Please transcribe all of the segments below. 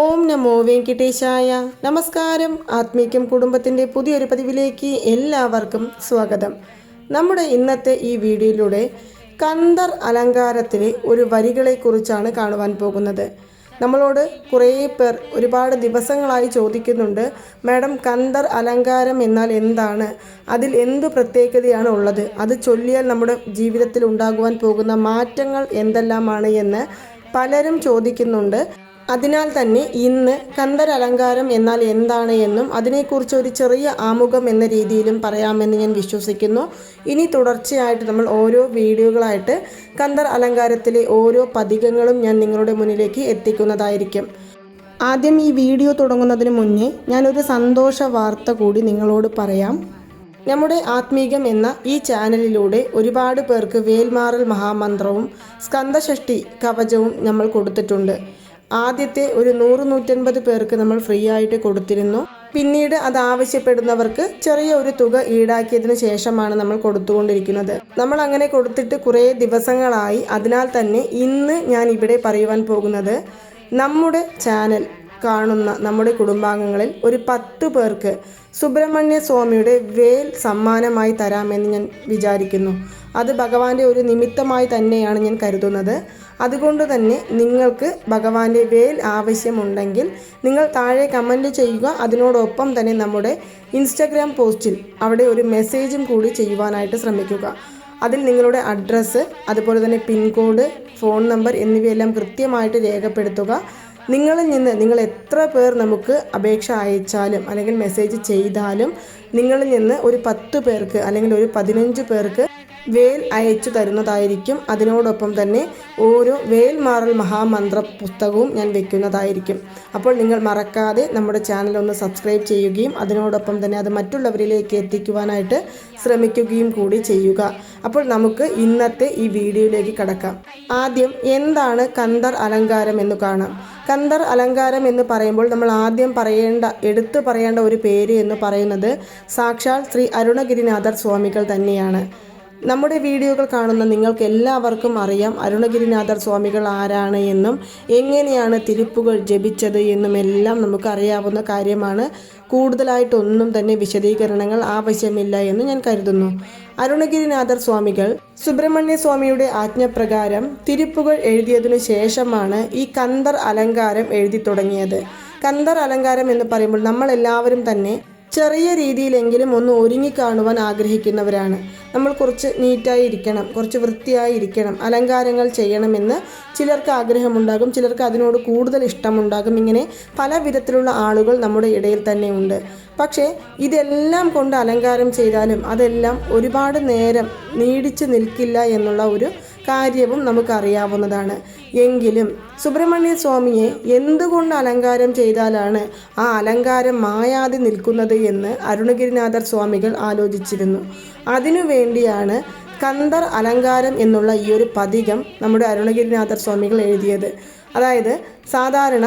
ഓം നമോ വെങ്കിട്ടേശായ. നമസ്കാരം. ആത്മീക്യം കുടുംബത്തിന്റെ പുതിയൊരു പതിവിലേക്ക് എല്ലാവർക്കും സ്വാഗതം. നമ്മുടെ ഇന്നത്തെ ഈ വീഡിയോയിലൂടെ കന്തർ അലങ്കാരത്തിലെ ഒരു വരികളെക്കുറിച്ചാണ് കാണുവാൻ പോകുന്നത്. നമ്മളോട് കുറേ പേർ ഒരുപാട് ദിവസങ്ങളായി ചോദിക്കുന്നുണ്ട് മാഡം കന്തർ അലങ്കാരം എന്നാൽ എന്താണ്? അതിൽ എന്ത് പ്രത്യേകതയാണ് ഉള്ളത്? അത് ചൊല്ലിയാൽ നമ്മുടെ ജീവിതത്തിൽ ഉണ്ടാകുവാൻ പോകുന്ന മാറ്റങ്ങൾ എന്തെല്ലാമാണ്? എന്ന് പലരും ചോദിക്കുന്നുണ്ട്. അതിനാൽ തന്നെ ഇന്ന് കന്ദർ അലങ്കാരം എന്നാൽ എന്താണ് എന്നും അതിനെക്കുറിച്ച് ഒരു ചെറിയ ആമുഖം എന്ന രീതിയിലും പറയാമെന്ന് ഞാൻ വിശ്വസിക്കുന്നു. ഇനി തുടർച്ചയായിട്ട് നമ്മൾ ഓരോ വീഡിയോകളായിട്ട് കന്ദർ അലങ്കാരത്തിലെ ഓരോ പതികങ്ങളും ഞാൻ നിങ്ങളുടെ മുന്നിലേക്ക് എത്തിക്കുന്നതായിരിക്കും. ആദ്യം ഈ വീഡിയോ തുടങ്ങുന്നതിന് മുന്നേ ഞാനൊരു സന്തോഷ വാർത്ത കൂടി നിങ്ങളോട് പറയാം. നമ്മുടെ ആത്മീകം എന്ന ഈ ചാനലിലൂടെ ഒരുപാട് പേർക്ക് വേൽമാറൽ മഹാമന്ത്രവും സ്കന്ദഷഷ്ടി കവചവും നമ്മൾ കൊടുത്തിട്ടുണ്ട്. ആദ്യത്തെ ഒരു നൂറ് നൂറ്റൻപത് പേർക്ക് നമ്മൾ ഫ്രീ ആയിട്ട് കൊടുത്തിരുന്നു. പിന്നീട് അത് ആവശ്യപ്പെടുന്നവർക്ക് ചെറിയ ഒരു തുക ഈടാക്കിയതിനു ശേഷമാണ് നമ്മൾ കൊടുത്തുകൊണ്ടിരിക്കുന്നത്. നമ്മൾ അങ്ങനെ കൊടുത്തിട്ട് കുറേ ദിവസങ്ങളായി. അതിനാൽ തന്നെ ഇന്ന് ഞാൻ ഇവിടെ പറയുവാൻ പോകുന്നത് നമ്മുടെ ചാനൽ കാണുന്ന നമ്മുടെ കുടുംബാംഗങ്ങളിൽ ഒരു പത്ത് പേർക്ക് സുബ്രഹ്മണ്യ സ്വാമിയുടെ വേൽ സമ്മാനമായി തരാമെന്ന് ഞാൻ വിചാരിക്കുന്നു. അത് ഭഗവാന്റെ ഒരു നിമിത്തമായി തന്നെയാണ് ഞാൻ കരുതുന്നത്. അതുകൊണ്ട് തന്നെ നിങ്ങൾക്ക് ഭഗവാന്റെ വേൽ ആവശ്യമുണ്ടെങ്കിൽ നിങ്ങൾ താഴെ കമന്റ് ചെയ്യുക. അതിനോടൊപ്പം തന്നെ നമ്മുടെ ഇൻസ്റ്റഗ്രാം പോസ്റ്റിൽ അവിടെ ഒരു മെസ്സേജും കൂടി ചെയ്യുവാനായിട്ട് ശ്രമിക്കുക. അതിൽ നിങ്ങളുടെ അഡ്രസ്സ് അതുപോലെ തന്നെ പിൻകോഡ് ഫോൺ നമ്പർ എന്നിവയെല്ലാം കൃത്യമായിട്ട് രേഖപ്പെടുത്തുക. നിങ്ങളിൽ നിന്ന് നിങ്ങൾ എത്ര പേർ നമുക്ക് അപേക്ഷ അയച്ചാലും അല്ലെങ്കിൽ മെസ്സേജ് ചെയ്താലും നിങ്ങളിൽ നിന്ന് ഒരു പത്ത് പേർക്ക് അല്ലെങ്കിൽ ഒരു പതിനഞ്ച് പേർക്ക് വേൽ അയച്ചു തരുന്നതായിരിക്കും. അതിനോടൊപ്പം തന്നെ ഓരോ വേൽ മാറൽ മഹാമന്ത്ര പുസ്തകവും ഞാൻ വെക്കുന്നതായിരിക്കും. അപ്പോൾ നിങ്ങൾ മറക്കാതെ നമ്മുടെ ചാനൽ ഒന്ന് സബ്സ്ക്രൈബ് ചെയ്യുകയും അതിനോടൊപ്പം തന്നെ അത് മറ്റുള്ളവരിലേക്ക് എത്തിക്കുവാനായിട്ട് ശ്രമിക്കുകയും കൂടി ചെയ്യുക. അപ്പോൾ നമുക്ക് ഇന്നത്തെ ഈ വീഡിയോയിലേക്ക് കടക്കാം. ആദ്യം എന്താണ് കന്തർ അലങ്കാരം എന്ന് കാണാം. കന്തർ അലങ്കാരം എന്ന് പറയുമ്പോൾ നമ്മൾ ആദ്യം പറയേണ്ട എടുത്തു പറയേണ്ട ഒരു പേര് എന്ന് പറയുന്നത് സാക്ഷാൽ ശ്രീ അരുണഗിരിനാഥർ സ്വാമികൾ തന്നെയാണ്. നമ്മുടെ വീഡിയോകൾ കാണുന്ന നിങ്ങൾക്ക് എല്ലാവർക്കും അറിയാം. അരുണഗിരിനാഥർ സ്വാമികൾ ആരാണ് എന്നും എങ്ങനെയാണ് തിരുപ്പുകൾ ജപിച്ചത് എന്നും എല്ലാം നമുക്ക് അറിയാവുന്ന കാര്യമാണ്. കൂടുതലായിട്ടൊന്നും തന്നെ വിശദീകരണങ്ങൾ ആവശ്യമില്ല എന്ന് ഞാൻ കരുതുന്നു. അരുണഗിരിനാഥർ സ്വാമികൾ സുബ്രഹ്മണ്യ സ്വാമിയുടെ ആജ്ഞപ്രകാരം തിരുപ്പുകൾ എഴുതിയതിനു ശേഷമാണ് ഈ കന്ദർ അലങ്കാരം എഴുതി തുടങ്ങിയത്. കന്ദർ അലങ്കാരം എന്ന് പറയുമ്പോൾ നമ്മൾ എല്ലാവരും തന്നെ ചെറിയ രീതിയിലെങ്കിലും ഒന്ന് ഒരുങ്ങി കാണുവാൻ ആഗ്രഹിക്കുന്നവരാണ്. നമ്മൾ കുറച്ച് നീറ്റായി ഇരിക്കണം കുറച്ച് വൃത്തിയായി ഇരിക്കണം അലങ്കാരങ്ങൾ ചെയ്യണമെന്ന് ചിലർക്ക് ആഗ്രഹമുണ്ടാകും ചിലർക്ക് അതിനോട് കൂടുതൽ ഇഷ്ടമുണ്ടാകും. ഇങ്ങനെ പല വിധത്തിലുള്ള ആളുകൾ നമ്മുടെ ഇടയിൽ തന്നെ ഉണ്ട്. പക്ഷേ ഇതെല്ലാം കൊണ്ട് അലങ്കാരം ചെയ്താലും അതെല്ലാം ഒരുപാട് നേരം നീടിച്ച് നിൽക്കില്ല എന്നുള്ള ഒരു കാര്യവും നമുക്കറിയാവുന്നതാണ്. എങ്കിലും സുബ്രഹ്മണ്യ സ്വാമിയെ എന്തുകൊണ്ട് അലങ്കാരം ചെയ്താലാണ് ആ അലങ്കാരം മായാതെ നിൽക്കുന്നത് എന്ന് അരുണഗിരിനാഥർ സ്വാമികൾ ആലോചിച്ചിരുന്നു. അതിനു വേണ്ടിയാണ് കന്ദർ അലങ്കാരം എന്നുള്ള ഈ ഒരു പതികം നമ്മുടെ അരുണഗിരിനാഥർ സ്വാമികൾ എഴുതിയത്. അതായത് സാധാരണ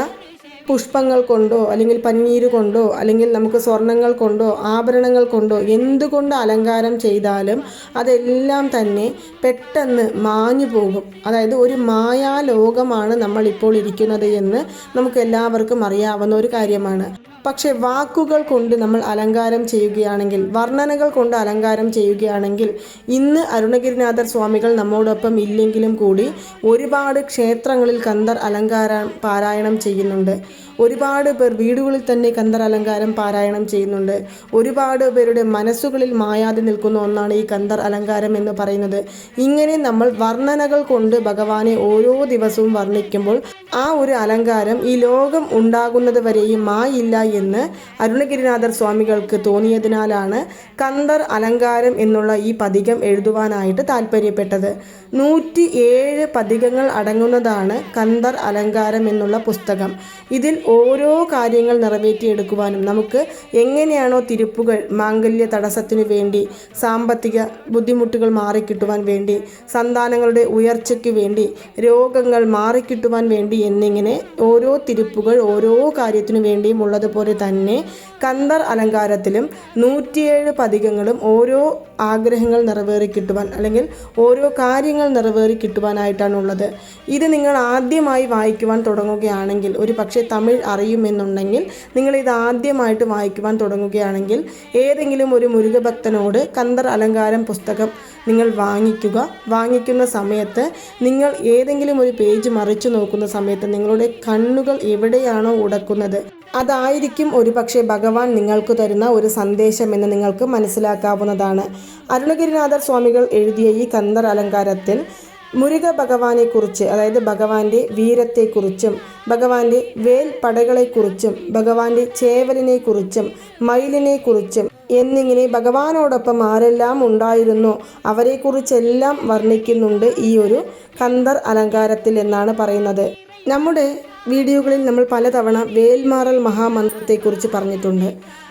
പുഷ്പങ്ങൾ കൊണ്ടോ അല്ലെങ്കിൽ പന്നീര് കൊണ്ടോ അല്ലെങ്കിൽ നമുക്ക് സ്വർണങ്ങൾ കൊണ്ടോ ആഭരണങ്ങൾ കൊണ്ടോ എന്തുകൊണ്ട് അലങ്കാരം ചെയ്താലും അതെല്ലാം തന്നെ പെട്ടെന്ന് മാഞ്ഞു പോകും. അതായത് ഒരു മായാലോകമാണ് നമ്മൾ ഇപ്പോൾ ഇരിക്കുന്നത് എന്ന് നമുക്ക് എല്ലാവർക്കും അറിയാവുന്ന ഒരു കാര്യമാണ്. പക്ഷെ വാക്കുകൾ കൊണ്ട് നമ്മൾ അലങ്കാരം ചെയ്യുകയാണെങ്കിൽ വർണനകൾ കൊണ്ട് അലങ്കാരം ചെയ്യുകയാണെങ്കിൽ ഇന്ന് അരുണഗിരിനാഥർ സ്വാമികൾ നമ്മോടൊപ്പം ഇല്ലെങ്കിലും കൂടി ഒരുപാട് ക്ഷേത്രങ്ങളിൽ കന്ദർ അലങ്കാര പാരായണം ചെയ്യുന്നുണ്ട്. ഒരുപാട് പേർ വീടുകളിൽ തന്നെ അലങ്കാരം പാരായണം ചെയ്യുന്നുണ്ട്. ഒരുപാട് പേരുടെ മനസ്സുകളിൽ മായാതെ നിൽക്കുന്ന ഒന്നാണ് ഈ കന്ദർ അലങ്കാരം എന്ന് പറയുന്നത്. ഇങ്ങനെ നമ്മൾ വർണനകൾ കൊണ്ട് ഭഗവാനെ ഓരോ ദിവസവും വർണിക്കുമ്പോൾ ആ ഒരു അലങ്കാരം ഈ ലോകം ഉണ്ടാകുന്നത് വരെയും മായില്ല എന്ന് അരുണഗിരിനാഥർ സ്വാമികൾക്ക് തോന്നിയതിനാലാണ് കന്ദർ അലങ്കാരം എന്നുള്ള ഈ പതികം എഴുതുവാനായിട്ട് താല്പര്യപ്പെട്ടത്. നൂറ്റി ഏഴ് പതികങ്ങൾ അടങ്ങുന്നതാണ് കന്ദർ അലങ്കാരം എന്നുള്ള പുസ്തകം. ഇതിൽ ഓരോ കാര്യങ്ങൾ നിറവേറ്റിയെടുക്കുവാനും നമുക്ക് എങ്ങനെയാണോ തിരുപ്പുകൾ മാംഗല്യ തടസ്സത്തിനു വേണ്ടി സാമ്പത്തിക ബുദ്ധിമുട്ടുകൾ മാറിക്കിട്ടുവാൻ വേണ്ടി സന്താനങ്ങളുടെ ഉയർച്ചയ്ക്ക് വേണ്ടി രോഗങ്ങൾ മാറിക്കിട്ടുവാൻ വേണ്ടി എന്നിങ്ങനെ ഓരോ തിരുപ്പുകൾ ഓരോ കാര്യത്തിനു വേണ്ടിയും ഉള്ളതുപോലെ തന്നെ കന്ദർ അലങ്കാരത്തിലും നൂറ്റിയേഴ് പതികങ്ങളും ഓരോ ആഗ്രഹങ്ങൾ നിറവേറി കിട്ടുവാൻ അല്ലെങ്കിൽ ഓരോ കാര്യങ്ങൾ നിറവേറി കിട്ടുവാനായിട്ടാണുള്ളത് ഇത് നിങ്ങൾ ആദ്യമായി വായിക്കുവാൻ തുടങ്ങുകയാണെങ്കിൽ ഒരു പക്ഷേ തമിഴ് അറിയുമെന്നുണ്ടെങ്കിൽ നിങ്ങൾ ഇത് ആദ്യമായിട്ട് വായിക്കുവാൻ തുടങ്ങുകയാണെങ്കിൽ ഏതെങ്കിലും ഒരു മുരുകഭക്തനോട് കന്ദർ അലങ്കാരം പുസ്തകം നിങ്ങൾ വാങ്ങിക്കുക. വാങ്ങിക്കുന്ന സമയത്ത് നിങ്ങൾ ഏതെങ്കിലും ഒരു പേജ് മറിച്ചു നോക്കുന്ന സമയത്ത് നിങ്ങളുടെ കണ്ണുകൾ എവിടെയാണോ ഉടക്കുന്നത്. അതായിരിക്കും ഒരുപക്ഷെ ഭഗവാൻ നിങ്ങൾക്ക് തരുന്ന ഒരു സന്ദേശമെന്ന് നിങ്ങൾക്ക് മനസ്സിലാക്കാവുന്നതാണ്. അരുണഗിരിനാഥർ സ്വാമികൾ എഴുതിയ ഈ കന്ദർ അലങ്കാരത്തിൽ മുരുക ഭഗവാനെക്കുറിച്ച് അതായത് ഭഗവാന്റെ വീരത്തെക്കുറിച്ചും ഭഗവാന്റെ വേൽ പടകളെക്കുറിച്ചും ഭഗവാന്റെ ചേവലിനെക്കുറിച്ചും മയിലിനെക്കുറിച്ചും എന്നിങ്ങനെ ഭഗവാനോടൊപ്പം ആരെല്ലാം ഉണ്ടായിരുന്നോ അവരെക്കുറിച്ചെല്ലാം വർണിക്കുന്നുണ്ട് ഈ ഒരു കന്ദർ അലങ്കാരത്തിൽ എന്നാണ് പറയുന്നത്. നമ്മുടെ വീഡിയോകളിൽ നമ്മൾ പലതവണ വേൽമാറൽ മഹാമന്ത്രത്തെക്കുറിച്ച് പറഞ്ഞിട്ടുണ്ട്.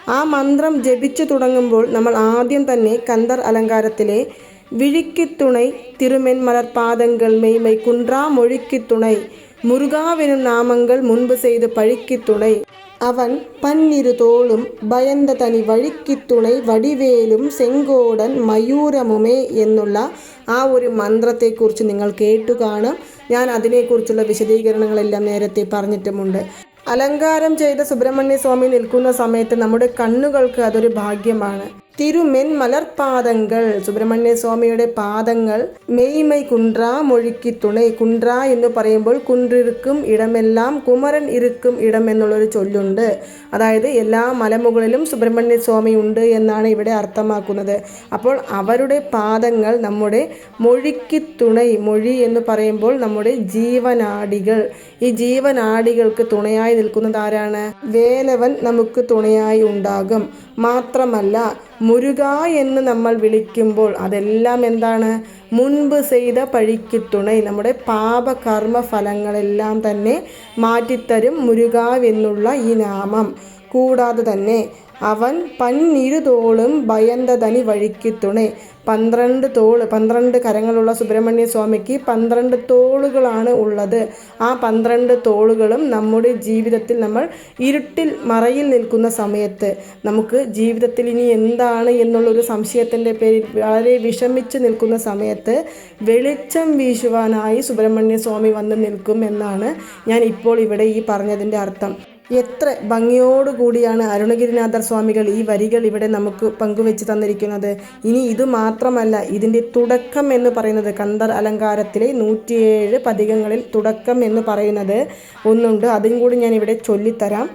ആ മന്ത്രം ജപിച്ചു തുടങ്ങുമ്പോൾ നമ്മൾ ആദ്യം തന്നെ കന്തർ അലങ്കാരത്തിലെ വിഴിക്കിത്തുണൈ തിരുമെൻ മലർപാദങ്ങൾ മെയ്മൈ കുൻറാ മൊഴിക്കിത്തുണൈ മുരുകാവിനും നാമങ്ങൾ മുൻപ് ചെയ്ത് പഴിക്കിത്തുണൈ. അവൻ പന്നിരു തോളും ഭയന്ത തനി വഴിക്കിത്തുണൈ വടിവേലും സെങ്കോടൻ മയൂരമുമേ എന്നുള്ള ആ ഒരു മന്ത്രത്തെക്കുറിച്ച് നിങ്ങൾ കേട്ടുകാണും. ഞാൻ അതിനെക്കുറിച്ചുള്ള വിശദീകരണങ്ങളെല്ലാം നേരത്തെ പറഞ്ഞിട്ടുമുണ്ട്. അലങ്കാരം ചെയ്ത സുബ്രഹ്മണ്യ സ്വാമി നിൽക്കുന്ന സമയത്ത് നമ്മുടെ കണ്ണുകൾക്ക് അതൊരു ഭാഗ്യമാണ്. തിരുമെന്മലർപാദങ്ങൾ സുബ്രഹ്മണ്യ സ്വാമിയുടെ പാദങ്ങൾ മെയ്മൈ കുണ്ട്ര മൊഴിക്ക് തുണൈ. കുണ്ട്ര എന്ന് പറയുമ്പോൾ കുൻറിരിക്കും ഇടമെല്ലാം കുമരൻ ഇരിക്കും ഇടം എന്നുള്ളൊരു ചൊല്ലുണ്ട്. അതായത് എല്ലാ മലമുകളിലും സുബ്രഹ്മണ്യ സ്വാമി ഉണ്ട് എന്നാണ് ഇവിടെ അർത്ഥമാക്കുന്നത്. അപ്പോൾ അവരുടെ പാദങ്ങൾ നമ്മുടെ മൊഴിക്ക് തുണൈ മൊഴി എന്ന് പറയുമ്പോൾ നമ്മുടെ ജീവനാടികൾ. ഈ ജീവനാടികൾക്ക് തുണയായി നിൽക്കുന്നത് ആരാണ്? വേലവൻ നമുക്ക് തുണയായി ഉണ്ടാകും. മാത്രമല്ല മുരുക എന്ന് നമ്മൾ വിളിക്കുമ്പോൾ അതെല്ലാം എന്താണ്? മുൻപ് ചെയ്ത പഴിക്ക് തുണൈ. നമ്മുടെ പാപകർമ്മ ഫലങ്ങളെല്ലാം തന്നെ മാറ്റിത്തരും മുരുകാവെന്നുള്ള ഈ നാമം. കൂടാതെ തന്നെ അവൻ പന്നിരുതോളും ഭയന്തതനി വഴിക്ക് തുണേ. പന്ത്രണ്ട് തോൾ പന്ത്രണ്ട് കരങ്ങളുള്ള സുബ്രഹ്മണ്യ സ്വാമിക്ക് പന്ത്രണ്ട് തോളുകളാണ് ഉള്ളത്. ആ പന്ത്രണ്ട് തോളുകളും നമ്മുടെ ജീവിതത്തിൽ നമ്മൾ ഇരുട്ടിൽ മറയിൽ നിൽക്കുന്ന സമയത്ത് നമുക്ക് ജീവിതത്തിൽ ഇനി എന്താണ് എന്നുള്ളൊരു സംശയത്തിന്റെ പേരിൽ വളരെ വിഷമിച്ച് നിൽക്കുന്ന സമയത്ത് വെളിച്ചം വീശുവാനായി സുബ്രഹ്മണ്യ സ്വാമി വന്ന് നിൽക്കും എന്നാണ് ഞാൻ ഇപ്പോൾ ഇവിടെ ഈ പറഞ്ഞതിന്റെ അർത്ഥം. എത്ര ഭംഗിയോടുകൂടിയാണ് അരുണഗിരിനാഥർ സ്വാമികൾ ഈ വരികൾ ഇവിടെ നമുക്ക് പങ്കുവെച്ച് തന്നിരിക്കുന്നത്. ഇനി ഇത് മാത്രമല്ല ഇതിന്റെ തുടക്കം എന്ന് പറയുന്നത് കന്തർ അലങ്കാരത്തിലെ നൂറ്റിയേഴ് പതികങ്ങളിൽ തുടക്കം എന്ന് പറയുന്നത് ഒന്നുണ്ട്. അതും കൂടി ഞാൻ ഇവിടെ ചൊല്ലിത്തരാം.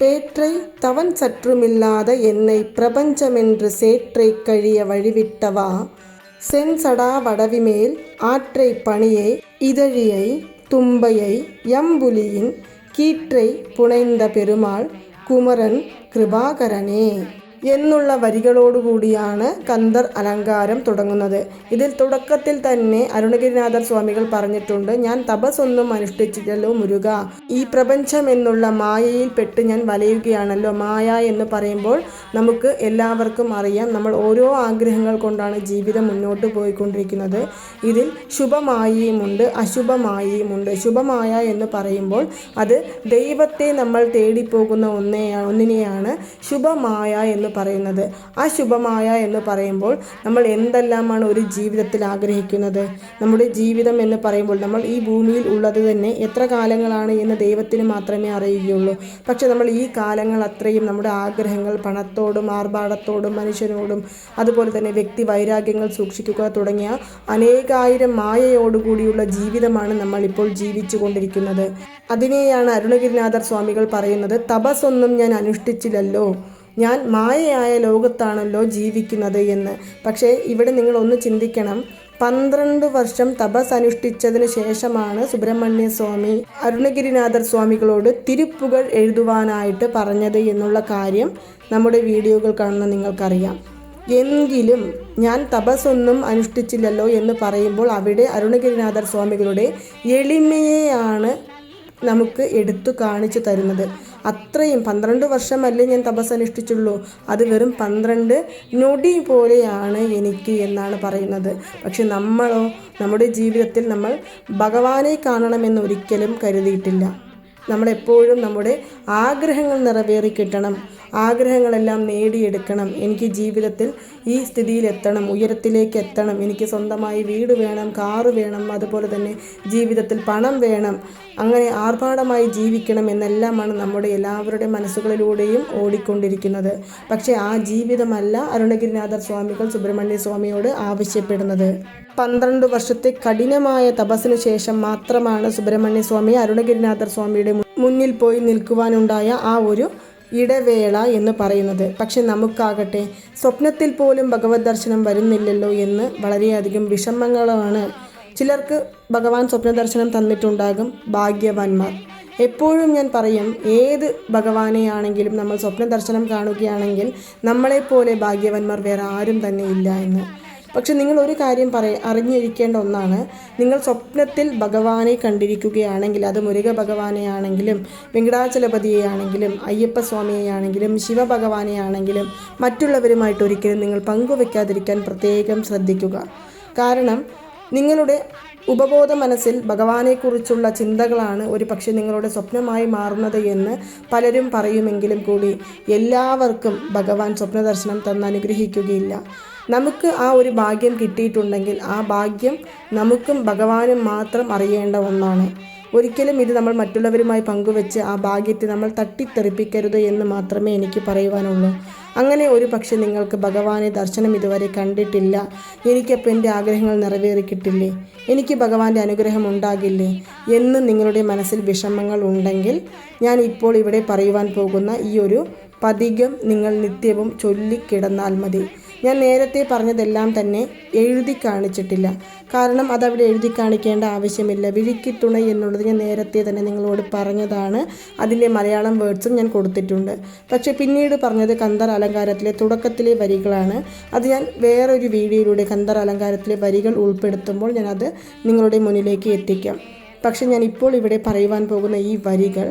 പേറ്റൈ തവൻ സറ്റുമില്ലാതെ എന്നെ പ്രപഞ്ചമെന്ന് സേറ്റൈ കഴിയ വഴിവിട്ടവ. സെൻസടാ വടവിമേൽ ആട്രൈ പണിയെ ഇതഴിയൈ തുമ്പയൈ യമ്പുലിയിൻ கீற்றை புனைந்த பெருமாள் குமரன் கிருபாகரனே. എന്നുള്ള വരികളോടുകൂടിയാണ് കന്ദർ അലങ്കാരം തുടങ്ങുന്നത്. ഇതിൽ തുടക്കത്തിൽ തന്നെ അരുണഗിരിനാഥർ സ്വാമികൾ പറഞ്ഞിട്ടുണ്ട് ഞാൻ തപസ്സൊന്നും അനുഷ്ഠിച്ചില്ലല്ലോ മുരുക. ഈ പ്രപഞ്ചം എന്നുള്ള മായയിൽ പെട്ട് ഞാൻ വലയുകയാണല്ലോ. മായ എന്ന് പറയുമ്പോൾ നമുക്ക് എല്ലാവർക്കും അറിയാം നമ്മൾ ഓരോ ആഗ്രഹങ്ങൾ കൊണ്ടാണ് ജീവിതം മുന്നോട്ട് പോയിക്കൊണ്ടിരിക്കുന്നത്. ഇതിൽ ശുഭമായിയുമുണ്ട് അശുഭമായിയുമുണ്ട്. ശുഭമായ എന്ന് പറയുമ്പോൾ അത് ദൈവത്തെ നമ്മൾ തേടിപ്പോകുന്ന ഒന്നേയാണ് ഒന്നിനെയാണ് ശുഭമായ എന്ന് പറയുന്നത്. ആ ശുഭമായ എന്ന് പറയുമ്പോൾ നമ്മൾ എന്തെല്ലാമാണ് ഒരു ജീവിതത്തിൽ ആഗ്രഹിക്കുന്നത്? നമ്മുടെ ജീവിതം എന്ന് പറയുമ്പോൾ നമ്മൾ ഈ ഭൂമിയിൽ ഉള്ളത് തന്നെ എത്ര കാലങ്ങളാണ് എന്ന് ദൈവത്തിന് മാത്രമേ അറിയുകയുള്ളൂ. പക്ഷെ നമ്മൾ ഈ കാലങ്ങൾ അത്രയും നമ്മുടെ ആഗ്രഹങ്ങൾ പണത്തോടും ആർഭാടത്തോടും മനുഷ്യനോടും അതുപോലെ തന്നെ വ്യക്തി വൈരാഗ്യങ്ങൾ സൂക്ഷിക്കുക തുടങ്ങിയ അനേകായിരം മായയോടുകൂടിയുള്ള ജീവിതമാണ് നമ്മൾ ഇപ്പോൾ ജീവിച്ചു കൊണ്ടിരിക്കുന്നത്. അതിനെയാണ് അരുണഗിരിനാഥർ സ്വാമികൾ പറയുന്നത് തപസ്സൊന്നും ഞാൻ അനുഷ്ഠിച്ചില്ലല്ലോ. ഞാൻ മായയായ ലോകത്താണല്ലോ ജീവിക്കുന്നത് എന്ന്. പക്ഷേ ഇവിടെ നിങ്ങൾ ഒന്ന് ചിന്തിക്കണം. പന്ത്രണ്ട് വർഷം തപസ് അനുഷ്ഠിച്ചതിന് ശേഷമാണ് സുബ്രഹ്മണ്യ സ്വാമി അരുണഗിരിനാഥർ സ്വാമികളോട് തിരുപ്പുകൾ എഴുതുവാനായിട്ട് പറഞ്ഞത് എന്നുള്ള കാര്യം നമ്മുടെ വീഡിയോകൾ കാണുന്ന നിങ്ങൾക്കറിയാം. എങ്കിലും ഞാൻ തപസ്സൊന്നും അനുഷ്ഠിച്ചില്ലല്ലോ എന്ന് പറയുമ്പോൾ അവിടെ അരുണഗിരിനാഥർ സ്വാമികളുടെ എളിമയെയാണ് നമുക്ക് എടുത്തു കാണിച്ചു തരുന്നത്. അത്രയും പന്ത്രണ്ട് വർഷമല്ലേ ഞാൻ തപസ് അനുഷ്ഠിച്ചുള്ളൂ അത് വെറും പന്ത്രണ്ട് നൊടി പോലെയാണ് എനിക്ക് എന്നാണ് പറയുന്നത്. പക്ഷെ നമ്മളോ നമ്മുടെ ജീവിതത്തിൽ നമ്മൾ ഭഗവാനെ കാണണമെന്ന് ഒരിക്കലും കരുതിയിട്ടില്ല. നമ്മളെപ്പോഴും നമ്മുടെ ആഗ്രഹങ്ങൾ നിറവേറി കിട്ടണം. ആഗ്രഹങ്ങളെല്ലാം നേടിയെടുക്കണം. എനിക്ക് ജീവിതത്തിൽ ഈ സ്ഥിതിയിലെത്തണം. ഉയരത്തിലേക്ക് എത്തണം എനിക്ക് സ്വന്തമായി വീട് വേണം കാറ് വേണം അതുപോലെ തന്നെ ജീവിതത്തിൽ പണം വേണം. അങ്ങനെ ആർഭാടമായി ജീവിക്കണം എന്നെല്ലാമാണ് നമ്മുടെ എല്ലാവരുടെ മനസ്സുകളിലൂടെയും ഓടിക്കൊണ്ടിരിക്കുന്നത്. പക്ഷേ ആ ജീവിതമല്ല അരുണഗിരിനാഥർ സ്വാമികൾ സുബ്രഹ്മണ്യ സ്വാമിയോട് ആവശ്യപ്പെടുന്നത്. പന്ത്രണ്ട് വർഷത്തെ കഠിനമായ തപസ്സിനു ശേഷം മാത്രമാണ് സുബ്രഹ്മണ്യ സ്വാമി അരുണഗിരിനാഥർ സ്വാമിയുടെ മുന്നിൽ പോയി നിൽക്കുവാനുണ്ടായ ആ ഒരു ഇടവേള എന്ന് പറയുന്നത്. പക്ഷെ നമുക്കാകട്ടെ സ്വപ്നത്തിൽ പോലും ഭഗവത് ദർശനം വരുന്നില്ലല്ലോ എന്ന് വളരെയധികം വിഷമങ്ങളാണ്. ചിലർക്ക് ഭഗവാൻ സ്വപ്ന ദർശനം തന്നിട്ടുണ്ടാകും ഭാഗ്യവാന്മാർ. എപ്പോഴും ഞാൻ പറയും ഏത് ഭഗവാനെയാണെങ്കിലും നമ്മൾ സ്വപ്ന ദർശനം കാണുകയാണെങ്കിൽ നമ്മളെപ്പോലെ ഭാഗ്യവാന്മാർ വേറെ ആരും തന്നെ ഇല്ല എന്ന്. പക്ഷെ നിങ്ങൾ ഒരു കാര്യം പറയ അറിഞ്ഞിരിക്കേണ്ട ഒന്നാണ്. നിങ്ങൾ സ്വപ്നത്തിൽ ഭഗവാനെ കണ്ടിരിക്കുകയാണെങ്കിൽ അത് മുരുക ഭഗവാനെയാണെങ്കിലും വെങ്കടാചലപതിയെയാണെങ്കിലും അയ്യപ്പസ്വാമിയെയാണെങ്കിലും ശിവഭഗവാനെയാണെങ്കിലും മറ്റുള്ളവരുമായിട്ട് ഒരിക്കലും നിങ്ങൾ പങ്കുവെക്കാതിരിക്കാൻ പ്രത്യേകം ശ്രദ്ധിക്കുക. കാരണം നിങ്ങളുടെ ഉപബോധ മനസ്സിൽ ഭഗവാനെക്കുറിച്ചുള്ള ചിന്തകളാണ് ഒരു പക്ഷേ നിങ്ങളുടെ സ്വപ്നമായി മാറുന്നത് എന്ന് പലരും പറയുമെങ്കിലും കൂടി എല്ലാവർക്കും ഭഗവാൻ സ്വപ്നദർശനം തന്ന് അനുഗ്രഹിക്കുകയില്ല നമുക്ക് ആ ഒരു ഭാഗ്യം കിട്ടിയിട്ടുണ്ടെങ്കിൽ ആ ഭാഗ്യം നമുക്കും ഭഗവാനും മാത്രം അറിയേണ്ട ഒന്നാണ്. ഒരിക്കലും ഇത് നമ്മൾ മറ്റുള്ളവരുമായി പങ്കുവെച്ച് ആ ഭാഗ്യത്തെ നമ്മൾ തട്ടിത്തെറിപ്പിക്കരുത് എന്ന് മാത്രമേ എനിക്ക് പറയുവാനുള്ളൂ. അങ്ങനെ ഒരു പക്ഷെ നിങ്ങൾക്ക് ഭഗവാനെ ദർശനം ഇതുവരെ കണ്ടിട്ടില്ല. എനിക്കപ്പോൾ എന്റെ ആഗ്രഹങ്ങൾ നിറവേറിക്കിട്ടില്ലേ? എനിക്ക് ഭഗവാന്റെ അനുഗ്രഹം ഉണ്ടാകില്ലേ? എന്ന് നിങ്ങളുടെ മനസ്സിൽ വിഷമങ്ങൾ ഉണ്ടെങ്കിൽ ഞാൻ ഇപ്പോൾ ഇവിടെ പറയുവാൻ പോകുന്ന ഈ ഒരു പതികം നിങ്ങൾ നിത്യവും ചൊല്ലിക്കിടന്നാൽ മതി. ഞാൻ നേരത്തെ പറഞ്ഞതെല്ലാം തന്നെ എഴുതി കാണിച്ചിട്ടില്ല. കാരണം അതവിടെ എഴുതി കാണിക്കേണ്ട ആവശ്യമില്ല. വിഴിക്കിത്തുണ എന്നുള്ളത് ഞാൻ നേരത്തെ തന്നെ നിങ്ങളോട് പറഞ്ഞതാണ്. അതിന്റെ മലയാളം വേർഡ്സും ഞാൻ കൊടുത്തിട്ടുണ്ട്. പക്ഷേ പിന്നീട് പറഞ്ഞത് കന്തർ അലങ്കാരത്തിലെ തുടക്കത്തിലെ വരികളാണ്. അത് ഞാൻ വേറൊരു വീഡിയോയിലൂടെ കന്തർ അലങ്കാരത്തിലെ വരികൾ ഉൾപ്പെടുത്തുമ്പോൾ ഞാനത് നിങ്ങളുടെ മുന്നിലേക്ക് എത്തിക്കാം. പക്ഷെ ഞാൻ ഇപ്പോൾ ഇവിടെ പറയുവാൻ പോകുന്ന ഈ വരികൾ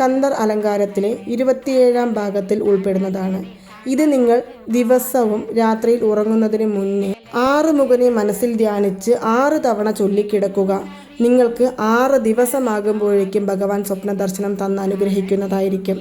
കന്തർ അലങ്കാരത്തിലെ ഇരുപത്തിയേഴാം ഭാഗത്തിൽ ഉൾപ്പെടുന്നതാണ്. ഇത് നിങ്ങൾ ദിവസവും രാത്രിയിൽ ഉറങ്ങുന്നതിന് മുന്നേ ആറ് മുഖനെ മനസ്സിൽ ധ്യാനിച്ച് ആറ് തവണ ചൊല്ലിക്കിടക്കുക. നിങ്ങൾക്ക് ആറ് ദിവസമാകുമ്പോഴേക്കും ഭഗവാൻ സ്വപ്ന ദർശനം തന്ന് അനുഗ്രഹിക്കുന്നതായിരിക്കും.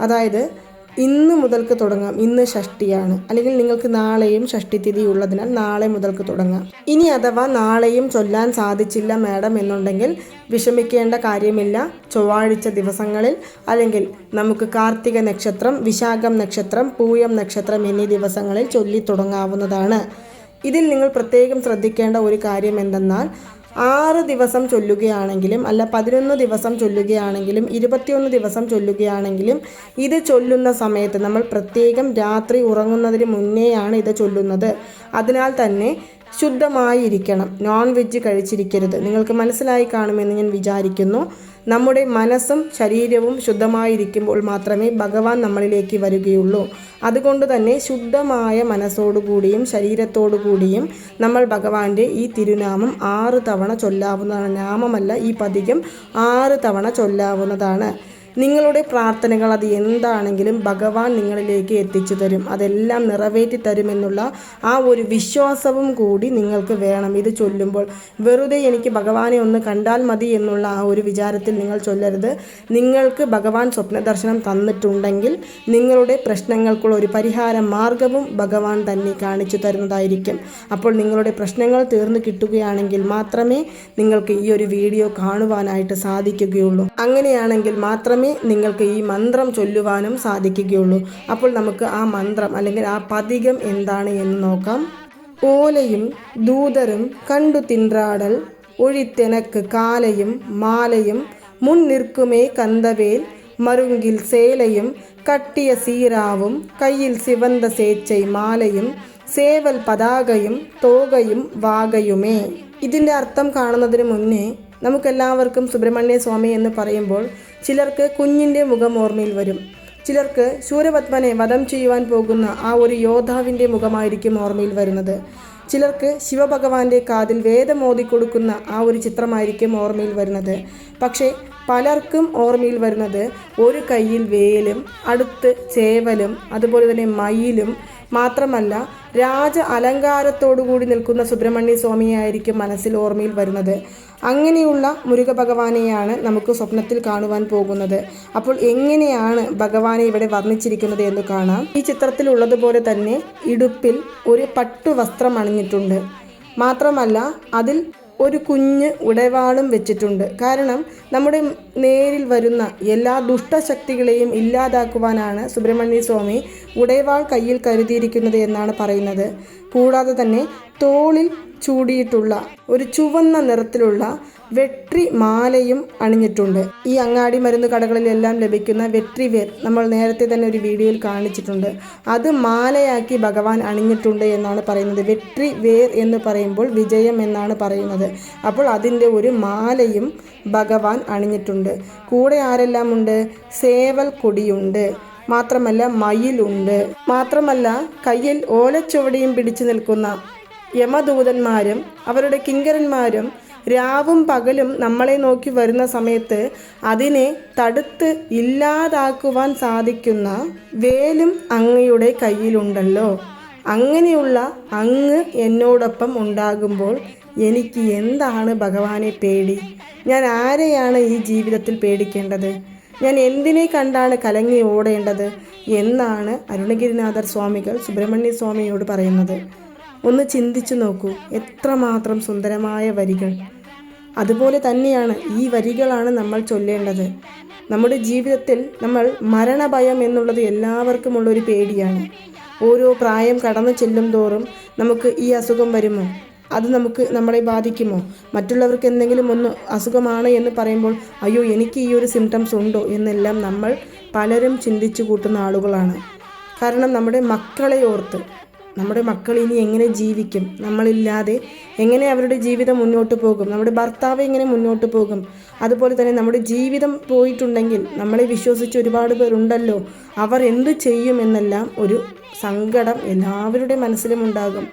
അതായത് ഇന്ന് മുതൽക്ക് തുടങ്ങാം. ഇന്ന് ഷഷ്ടിയാണ്. അല്ലെങ്കിൽ നിങ്ങൾക്ക് നാളെയും ഷഷ്ടി തിഥി ഉള്ളതിനാൽ നാളെ മുതൽക്ക് തുടങ്ങാം. ഇനി അഥവാ നാളെയും ചൊല്ലാൻ സാധിച്ചില്ല മാഡം എന്നുണ്ടെങ്കിൽ വിഷമിക്കേണ്ട കാര്യമില്ല. ചൊവ്വാഴ്ച ദിവസങ്ങളിൽ അല്ലെങ്കിൽ നമുക്ക് കാർത്തിക നക്ഷത്രം വിശാഖം നക്ഷത്രം പൂയം നക്ഷത്രം എന്നീ ദിവസങ്ങളിൽ ചൊല്ലി തുടങ്ങാവുന്നതാണ്. ഇതിൽ നിങ്ങൾ പ്രത്യേകം ശ്രദ്ധിക്കേണ്ട ഒരു കാര്യം എന്തെന്നാൽ ആറ് ദിവസം ചൊല്ലുകയാണെങ്കിലും അല്ല പതിനൊന്ന് ദിവസം ചൊല്ലുകയാണെങ്കിലും ഇരുപത്തിയൊന്ന് ദിവസം ചൊല്ലുകയാണെങ്കിലും ഇത് ചൊല്ലുന്ന സമയത്ത് നമ്മൾ പ്രത്യേകം രാത്രി ഉറങ്ങുന്നതിന് മുന്നേയാണ് ഇത് ചൊല്ലുന്നത്. അതിനാൽ തന്നെ ശുദ്ധമായിരിക്കണം. നോൺ വെജ് കഴിച്ചിരിക്കരുത്. നിങ്ങൾക്ക് മനസ്സിലായി കാണുമെന്ന് ഞാൻ വിചാരിക്കുന്നു. നമ്മുടെ മനസ്സും ശരീരവും ശുദ്ധമായിരിക്കുമ്പോൾ മാത്രമേ ഭഗവാൻ നമ്മളിലേക്ക് വരികയുള്ളൂ. അതുകൊണ്ട് തന്നെ ശുദ്ധമായ മനസ്സോടുകൂടിയും ശരീരത്തോടുകൂടിയും നമ്മൾ ഭഗവാന്റെ ഈ തിരുനാമം ആറ് തവണ ചൊല്ലാവുന്നതാണ്. നാമമല്ല ഈ പതികം ആറ് തവണ ചൊല്ലാവുന്നതാണ്. നിങ്ങളുടെ പ്രാർത്ഥനകൾ അത് എന്താണെങ്കിലും ഭഗവാൻ നിങ്ങളിലേക്ക് എത്തിച്ചു തരും. അതെല്ലാം നിറവേറ്റി തരുമെന്നുള്ള ആ ഒരു വിശ്വാസവും കൂടി നിങ്ങൾക്ക് വേണം. ഇത് ചൊല്ലുമ്പോൾ വെറുതെ എനിക്ക് ഭഗവാനെ ഒന്ന് കണ്ടാൽ മതി എന്നുള്ള ആ ഒരു വിചാരത്തിൽ നിങ്ങൾ ചൊല്ലരുത്. നിങ്ങൾക്ക് ഭഗവാൻ സ്വപ്ന ദർശനം തന്നിട്ടുണ്ടെങ്കിൽ നിങ്ങളുടെ പ്രശ്നങ്ങൾക്കുള്ള ഒരു പരിഹാര മാർഗവും ഭഗവാൻ തന്നെ കാണിച്ചു തരുന്നതായിരിക്കും. അപ്പോൾ നിങ്ങളുടെ പ്രശ്നങ്ങൾ തീർന്നു കിട്ടുകയാണെങ്കിൽ മാത്രമേ നിങ്ങൾക്ക് ഈ ഒരു വീഡിയോ കാണുവാനായിട്ട് സാധിക്കുകയുള്ളൂ. അങ്ങനെയാണെങ്കിൽ മാത്രമേ മാത്രമേ നിങ്ങൾക്ക് ഈ മന്ത്രം ചൊല്ലുവാനും സാധിക്കുകയുള്ളൂ. അപ്പോൾ നമുക്ക് ആ മന്ത്രം അല്ലെങ്കിൽ ആ പതികം എന്താണ് എന്ന് നോക്കാം. ഓലയും ദൂതരും കണ്ടു തിൻറാടൽ. ഒഴിത്തെനക്ക് കാലയും മാലയും മുൻ നിൽക്കുമേ കന്തവേൽ. മറുങ്കിൽ സേലയും കട്ടിയ സീരാവും. കയ്യിൽ സിവന്ത സേച്ചൈ മാലയും. സേവൽ പതാകയും തോകയും വാകയുമേ. ഇതിന്റെ അർത്ഥം കാണുന്നതിന് മുന്നേ നമുക്കെല്ലാവർക്കും സുബ്രഹ്മണ്യ സ്വാമി എന്ന് പറയുമ്പോൾ ചിലർക്ക് കുഞ്ഞിന്റെ മുഖം ഓർമ്മയിൽ വരും. ചിലർക്ക് സൂര്യപത്മനെ വധം ചെയ്യുവാൻ പോകുന്ന ആ ഒരു യോദ്ധാവിന്റെ മുഖമായിരിക്കും ഓർമ്മയിൽ വരുന്നത്. ചിലർക്ക് ശിവഭഗവാന്റെ കാതിൽ വേദമോതി കൊടുക്കുന്ന ആ ഒരു ചിത്രമായിരിക്കും ഓർമ്മയിൽ വരുന്നത്. പക്ഷേ പലർക്കും ഓർമ്മയിൽ വരുന്നത് ഒരു കയ്യിൽ വേലും അടുത്ത് ചേവലും അതുപോലെ തന്നെ മയിലും മാത്രമല്ല രാജ അലങ്കാരത്തോടുകൂടി നിൽക്കുന്ന സുബ്രഹ്മണ്യ സ്വാമിയായിരിക്കും മനസ്സിൽ ഓർമ്മയിൽ വരുന്നത്. അങ്ങനെയുള്ള മുരുക ഭഗവാനെയാണ് നമുക്ക് സ്വപ്നത്തിൽ കാണുവാൻ പോകുന്നത്. അപ്പോൾ എങ്ങനെയാണ് ഭഗവാനെ ഇവിടെ വർണിച്ചിരിക്കുന്നത് എന്ന് കാണാം. ഈ ചിത്രത്തിൽ ഉള്ളതുപോലെ തന്നെ ഇടുപ്പിൽ ഒരു പട്ടു വസ്ത്രം അണിഞ്ഞിട്ടുണ്ട്. മാത്രമല്ല അതിൽ ഒരു കുഞ്ഞ് ഉടവാളും വെച്ചിട്ടുണ്ട്. കാരണം നമ്മുടെ നേരിൽ വരുന്ന എല്ലാ ദുഷ്ടശക്തികളെയും ഇല്ലാതാക്കുവാനാണ് സുബ്രഹ്മണ്യ സ്വാമി ഉടയവാൾ കയ്യിൽ കരുതിയിരിക്കുന്നത് എന്നാണ് പറയുന്നത്. കൂടാതെ തന്നെ തോളിൽ ചൂടിയിട്ടുള്ള ഒരു ചുവന്ന നിറത്തിലുള്ള വെട്രി മാലയും അണിഞ്ഞിട്ടുണ്ട്. ഈ അങ്ങാടി മരുന്ന് കടകളിലെല്ലാം ലഭിക്കുന്ന വെട്രി വേർ നമ്മൾ നേരത്തെ തന്നെ ഒരു വീഡിയോയിൽ കാണിച്ചിട്ടുണ്ട്. അത് മാലയാക്കി ഭഗവാൻ അണിഞ്ഞിട്ടുണ്ട് എന്നാണ് പറയുന്നത്. വെട്രി വേർ എന്ന് പറയുമ്പോൾ വിജയം എന്നാണ് പറയുന്നത്. അപ്പോൾ അതിന്റെ ഒരു മാലയും ഭഗവാൻ അണിഞ്ഞിട്ടുണ്ട്. കൂടെ ആരെല്ലാം ഉണ്ട്? സേവൽ കൊടിയുണ്ട്. മാത്രമല്ല മയിലുണ്ട്. മാത്രമല്ല കയ്യിൽ ഓലച്ചുവടിയും പിടിച്ചു നിൽക്കുന്ന യമദൂതന്മാരും അവരുടെ കിങ്കരന്മാരും രാവും പകലും നമ്മളെ നോക്കി വരുന്ന സമയത്ത് അതിനെ തടുത്ത് ഇല്ലാതാക്കുവാൻ സാധിക്കുന്ന വേലും അങ്ങയുടെ കയ്യിലുണ്ടല്ലോ. അങ്ങനെയുള്ള അങ്ങ് എന്നോടൊപ്പം ഉണ്ടാകുമ്പോൾ എനിക്ക് എന്താണ് ഭഗവാനെ പേടി? ഞാൻ ആരെയാണ് ഈ ജീവിതത്തിൽ പേടിക്കേണ്ടത്? ഞാൻ എന്തിനെ കണ്ടാണ് കലങ്ങി ഓടേണ്ടത്? എന്നാണ് അരുണഗിരിനാഥർ സ്വാമികൾ സുബ്രഹ്മണ്യ സ്വാമിയോട് പറയുന്നത്. ഒന്ന് ചിന്തിച്ചു നോക്കൂ. എത്രമാത്രം സുന്ദരമായ വരികൾ. അതുപോലെ തന്നെയാണ് ഈ വരികളാണ് നമ്മൾ ചൊല്ലേണ്ടത്. നമ്മുടെ ജീവിതത്തിൽ നമ്മൾ മരണഭയം എന്നുള്ളത് എല്ലാവർക്കുമുള്ളൊരു പേടിയാണ്. ഓരോ പ്രായം കടന്നു ചെല്ലും തോറും നമുക്ക് ഈ അസുഖം വരുമോ? അത് നമുക്ക് നമ്മളെ ബാധിക്കുമോ? മറ്റുള്ളവർക്ക് എന്തെങ്കിലും ഒന്ന് അസുഖമാണ് എന്ന് പറയുമ്പോൾ അയ്യോ എനിക്ക് ഈ ഒരു സിംറ്റംസ് ഉണ്ടോ? എന്നെല്ലാം നമ്മൾ പലരും ചിന്തിച്ചു കൂട്ടുന്ന ആളുകളാണ്. കാരണം നമ്മുടെ മക്കളെ ഓർത്ത് നമ്മുടെ മക്കൾ ഇനി എങ്ങനെ ജീവിക്കും? നമ്മളില്ലാതെ എങ്ങനെ അവരുടെ ജീവിതം മുന്നോട്ട് പോകും? നമ്മുടെ ഭർത്താവ് എങ്ങനെ മുന്നോട്ട് പോകും? അതുപോലെ തന്നെ നമ്മുടെ ജീവിതം പോയിട്ടുണ്ടെങ്കിൽ നമ്മളെ വിശ്വസിച്ച് ഒരുപാട് പേരുണ്ടല്ലോ. അവർ എന്ത് ചെയ്യുമെന്നെല്ലാം ഒരു സങ്കടം എല്ലാവരുടെ മനസ്സിലും ഉണ്ടാകും.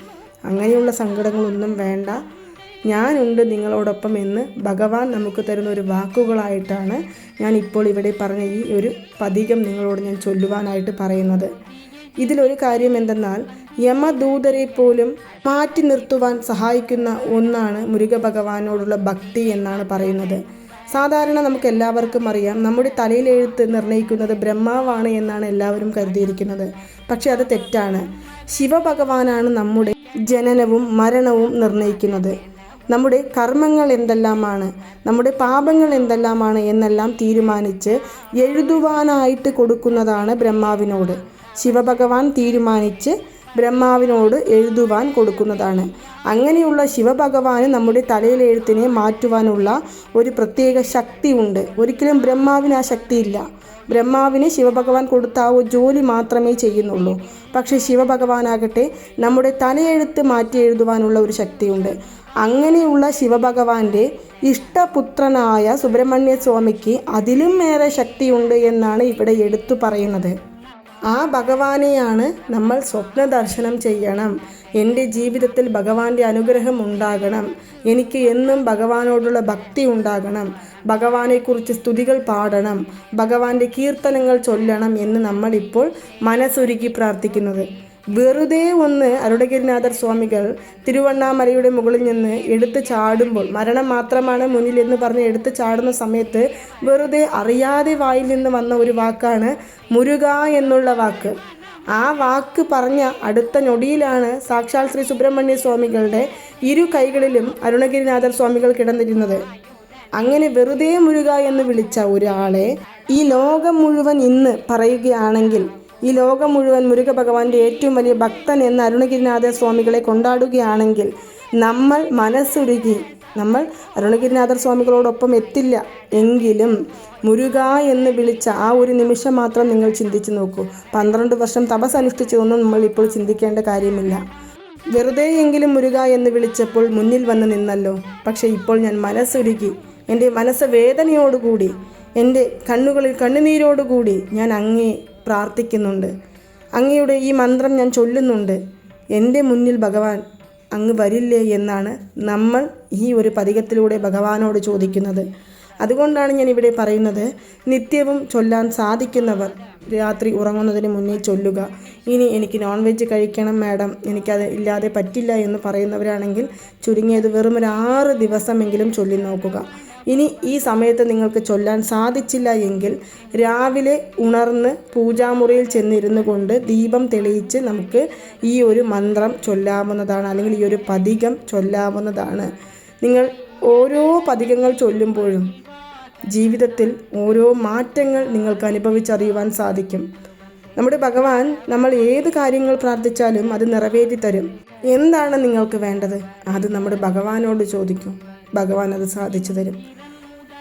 അങ്ങനെയുള്ള സങ്കടങ്ങളൊന്നും വേണ്ട. ഞാനുണ്ട് നിങ്ങളോടൊപ്പം എന്ന് ഭഗവാൻ നമുക്ക് തരുന്ന ഒരു വാക്കുകളായിട്ടാണ് ഞാൻ ഇപ്പോൾ ഇവിടെ പറഞ്ഞ ഈ ഒരു പതികം നിങ്ങളോട് ഞാൻ ചൊല്ലുവാനായിട്ട് പറയുന്നത്. ഇതിലൊരു കാര്യം എന്തെന്നാൽ യമദൂതരെ പോലും മാറ്റി നിർത്തുവാൻ സഹായിക്കുന്ന ഒന്നാണ് മുരുക ഭഗവാനോടുള്ള ഭക്തി എന്നാണ് പറയുന്നത്. സാധാരണ നമുക്ക് എല്ലാവർക്കും അറിയാം നമ്മുടെ തലയിലെഴുത്ത് നിർണയിക്കുന്നത് ബ്രഹ്മാവാണ് എന്നാണ് എല്ലാവരും കരുതിയിരിക്കുന്നത്. പക്ഷെ അത് തെറ്റാണ്. ശിവഭഗവാനാണ് നമ്മുടെ ജനനവും മരണവും നിർണയിക്കുന്നത് നമ്മുടെ കർമ്മങ്ങൾ എന്തെല്ലാമാണ് നമ്മുടെ പാപങ്ങൾ എന്തെല്ലാമാണ് എന്നെല്ലാം തീരുമാനിച്ച് എഴുതുവാനായിട്ട് കൊടുക്കുന്നതാണ് ബ്രഹ്മാവിനോട്. ശിവഭഗവാൻ തീരുമാനിച്ച് ബ്രഹ്മാവിനോട് എഴുതുവാൻ കൊടുക്കുന്നതാണ്. അങ്ങനെയുള്ള ശിവഭഗവാന് നമ്മുടെ തലയിലെഴുത്തിനെ മാറ്റുവാനുള്ള ഒരു പ്രത്യേക ശക്തി ഉണ്ട് ഒരിക്കലും ബ്രഹ്മാവിന് ആ ശക്തിയില്ല. ബ്രഹ്മാവിന് ശിവഭഗവാൻ കൊടുത്ത ആ ജോലി മാത്രമേ ചെയ്യുന്നുള്ളൂ. പക്ഷേ ശിവഭഗവാനാകട്ടെ നമ്മുടെ തലയെഴുത്ത് മാറ്റി എഴുതുവാനുള്ള ഒരു ശക്തിയുണ്ട്. അങ്ങനെയുള്ള ശിവഭഗവാന്റെ ഇഷ്ടപുത്രനായ സുബ്രഹ്മണ്യ സ്വാമിക്ക് അതിലും ഏറെ ശക്തിയുണ്ട് എന്നാണ് ഇവിടെ എടുത്തു പറയുന്നത്. ആ ഭഗവാനെയാണ് നമ്മൾ സ്വപ്ന ദർശനം ചെയ്യണം. എന്റെ ജീവിതത്തിൽ ഭഗവാന്റെ അനുഗ്രഹം ഉണ്ടാകണം. എനിക്ക് എന്നും ഭഗവാനോടുള്ള ഭക്തി ഉണ്ടാകണം. ഭഗവാനെക്കുറിച്ച് സ്തുതികൾ പാടണം. ഭഗവാന്റെ കീർത്തനങ്ങൾ ചൊല്ലണം എന്ന് നമ്മളിപ്പോൾ മനസ്സൊരുക്കി പ്രാർത്ഥിക്കുന്നത്. വെറുതെ ഒന്ന് അരുണഗിരിനാഥർ സ്വാമികൾ തിരുവണ്ണാമലയുടെ മുകളിൽ നിന്ന് എടുത്ത് ചാടുമ്പോൾ മരണം മാത്രമാണ് മുന്നിൽ എന്ന് പറഞ്ഞ് എടുത്ത് ചാടുന്ന സമയത്ത് വെറുതെ അറിയാതെ വായിൽ നിന്ന് വന്ന ഒരു വാക്കാണ് മുരുക എന്നുള്ള വാക്ക്. ആ വാക്ക് പറഞ്ഞ അടുത്ത ഞൊടിയിലാണ് സാക്ഷാൽ ശ്രീ സുബ്രഹ്മണ്യ സ്വാമികളുടെ ഇരു കൈകളിലും അരുണഗിരിനാഥർ സ്വാമികൾ കിടന്നിരുന്നത്. അങ്ങനെ വെറുതെ മുരുക എന്ന് വിളിച്ച ഒരാളെ ഈ ലോകം മുഴുവൻ ഇന്ന് പറയുകയാണെങ്കിൽ ഈ ലോകം മുഴുവൻ മുരുക ഭഗവാന്റെ ഏറ്റവും വലിയ ഭക്തൻ എന്ന അരുണഗിരിനാഥ സ്വാമികളെ കൊണ്ടാടുകയാണെങ്കിൽ നമ്മൾ മനസ്സുരുകി നമ്മൾ അരുണഗിരിനാഥർ സ്വാമികളോടൊപ്പം എത്തില്ല എങ്കിലും മുരുക എന്ന് വിളിച്ച ആ ഒരു നിമിഷം മാത്രം നിങ്ങൾ ചിന്തിച്ചു നോക്കൂ. പന്ത്രണ്ട് വർഷം തപസ് അനുഷ്ഠിച്ചതൊന്നും നമ്മൾ ഇപ്പോൾ ചിന്തിക്കേണ്ട കാര്യമില്ല. വെറുതെയെങ്കിലും മുരുക എന്ന് വിളിച്ചപ്പോൾ മുന്നിൽ വന്ന് നിന്നല്ലോ. പക്ഷേ ഇപ്പോൾ ഞാൻ മനസ്സൊരുകി എന്റെ മനസ്സ് വേദനയോടുകൂടി എന്റെ കണ്ണുകളിൽ കണ്ണുനീരോടുകൂടി ഞാൻ അങ്ങേ പ്രാർത്ഥിക്കുന്നുണ്ട്. അങ്ങയുടെ ഈ മന്ത്രം ഞാൻ ചൊല്ലുന്നുണ്ട്. എന്റെ മുന്നിൽ ഭഗവാൻ അങ്ങ് വരില്ലേ എന്നാണ് നമ്മൾ ഈ ഒരു പതികത്തിലൂടെ ഭഗവാനോട് ചോദിക്കുന്നത്. അതുകൊണ്ടാണ് ഞാൻ ഇവിടെ പറയുന്നത് നിത്യവും ചൊല്ലാൻ സാധിക്കുന്നവർ രാത്രി ഉറങ്ങുന്നതിന് മുന്നേ ചൊല്ലുക. ഇനി എനിക്ക് നോൺ വെജ് കഴിക്കണം മാഡം എനിക്കത് ഇല്ലാതെ പറ്റില്ല എന്ന് പറയുന്നവരാണെങ്കിൽ ചുരുങ്ങിയത് വെറും ഒരു ആറ് ദിവസമെങ്കിലും ചൊല്ലി നോക്കുക. ഇനി ഈ സമയത്ത് നിങ്ങൾക്ക് ചൊല്ലാൻ സാധിച്ചില്ല എങ്കിൽ രാവിലെ ഉണർന്ന് പൂജാമുറിയിൽ ചെന്നിരുന്നു കൊണ്ട് ദീപം തെളിയിച്ച് നമുക്ക് ഈ ഒരു മന്ത്രം ചൊല്ലാവുന്നതാണ് അല്ലെങ്കിൽ ഈ ഒരു പതികം ചൊല്ലാവുന്നതാണ്. നിങ്ങൾ ഓരോ പതികങ്ങൾ ചൊല്ലുമ്പോഴും ജീവിതത്തിൽ ഓരോ മാറ്റങ്ങൾ നിങ്ങൾക്ക് അനുഭവിച്ചറിയുവാൻ സാധിക്കും. നമ്മുടെ ഭഗവാൻ നമ്മൾ ഏത് കാര്യങ്ങൾ പ്രാർത്ഥിച്ചാലും അത് നിറവേറ്റി തരും എന്താണ് നിങ്ങൾക്ക് വേണ്ടത്? അത് നമ്മുടെ ഭഗവാനോട് ചോദിക്കും. ഭഗവാൻ അത് സാധിച്ചു തരും.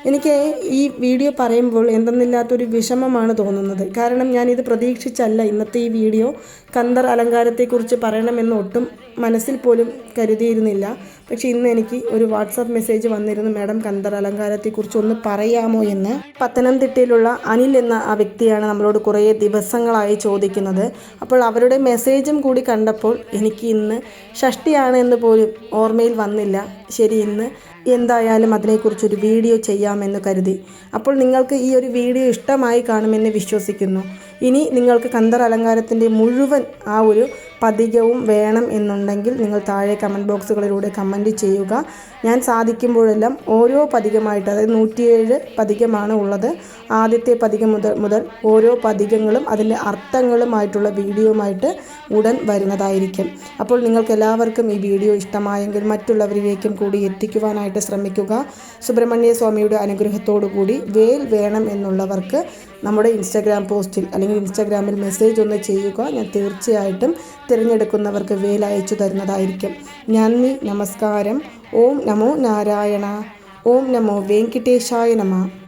എനിക്ക് ഈ വീഡിയോ പറയുമ്പോൾ എന്തെന്നില്ലാത്തൊരു വിഷമമാണ് തോന്നുന്നത്. കാരണം ഞാനിത് പ്രതീക്ഷിച്ചല്ല ഇന്നത്തെ ഈ വീഡിയോ. കന്തർ അലങ്കാരത്തെക്കുറിച്ച് പറയണമെന്ന് ഒട്ടും മനസ്സിൽ പോലും കരുതിയിരുന്നില്ല. പക്ഷേ ഇന്ന് എനിക്ക് ഒരു വാട്സാപ്പ് മെസ്സേജ് വന്നിരുന്നു മാഡം കന്തർ അലങ്കാരത്തെക്കുറിച്ച് ഒന്ന് പറയാമോ എന്ന്? പത്തനംതിട്ടയിലുള്ള അനിൽ എന്ന ആ വ്യക്തിയാണ് നമ്മളോട് കുറേ ദിവസങ്ങളായി ചോദിക്കുന്നത്. അപ്പോൾ അവരുടെ മെസ്സേജും കൂടി കണ്ടപ്പോൾ എനിക്ക് ഇന്ന് ഷഷ്ടിയാണ് എന്ന് പോലും ഓർമ്മയിൽ വന്നില്ല. ശരി ഇന്ന് എന്തായാലും അതിനെക്കുറിച്ചൊരു വീഡിയോ ചെയ്യാമെന്ന് കരുതി. അപ്പോൾ നിങ്ങൾക്ക് ഈ ഒരു വീഡിയോ ഇഷ്ടമായി കാണുമെന്ന് വിശ്വസിക്കുന്നു. ഇനി നിങ്ങൾക്ക് കന്തർ അലങ്കാരത്തിന്റെ മുഴുവൻ ആ ഒരു പതികവും വേണം എന്നുണ്ടെങ്കിൽ നിങ്ങൾ താഴെ കമന്റ് ബോക്സുകളിലൂടെ കമന്റ് ചെയ്യുക. ഞാൻ സാധിക്കുമ്പോഴെല്ലാം ഓരോ പതികമായിട്ട് അതായത് നൂറ്റിയേഴ് പതികമാണ് ഉള്ളത്. ആദ്യത്തെ പതികം മുതൽ മുതൽ ഓരോ പതികങ്ങളും അതിന്റെ അർത്ഥങ്ങളുമായിട്ടുള്ള വീഡിയോയുമായിട്ട് ഉടൻ വരുന്നതായിരിക്കും. അപ്പോൾ നിങ്ങൾക്ക് എല്ലാവർക്കും ഈ വീഡിയോ ഇഷ്ടമായെങ്കിൽ മറ്റുള്ളവരിലേക്കും കൂടി എത്തിക്കുവാനായിട്ട് ശ്രമിക്കുക. സുബ്രഹ്മണ്യ സ്വാമിയുടെ അനുഗ്രഹത്തോടു കൂടി വേൽ വേണം എന്നുള്ളവർക്ക് നമ്മുടെ ഇൻസ്റ്റാഗ്രാം പോസ്റ്റിൽ അല്ലെങ്കിൽ ഇൻസ്റ്റാഗ്രാമിൽ മെസ്സേജ് ഒന്ന് ചെയ്യുക. ഞാൻ തീർച്ചയായിട്ടും തിരഞ്ഞെടുക്കുന്നവർക്ക് വേലയച്ചു തരുന്നതായിരിക്കും. നന്ദി നമസ്കാരം. ഓം നമോ നാരായണ. ഓം നമോ വെങ്കിട്ടേശായ നമ.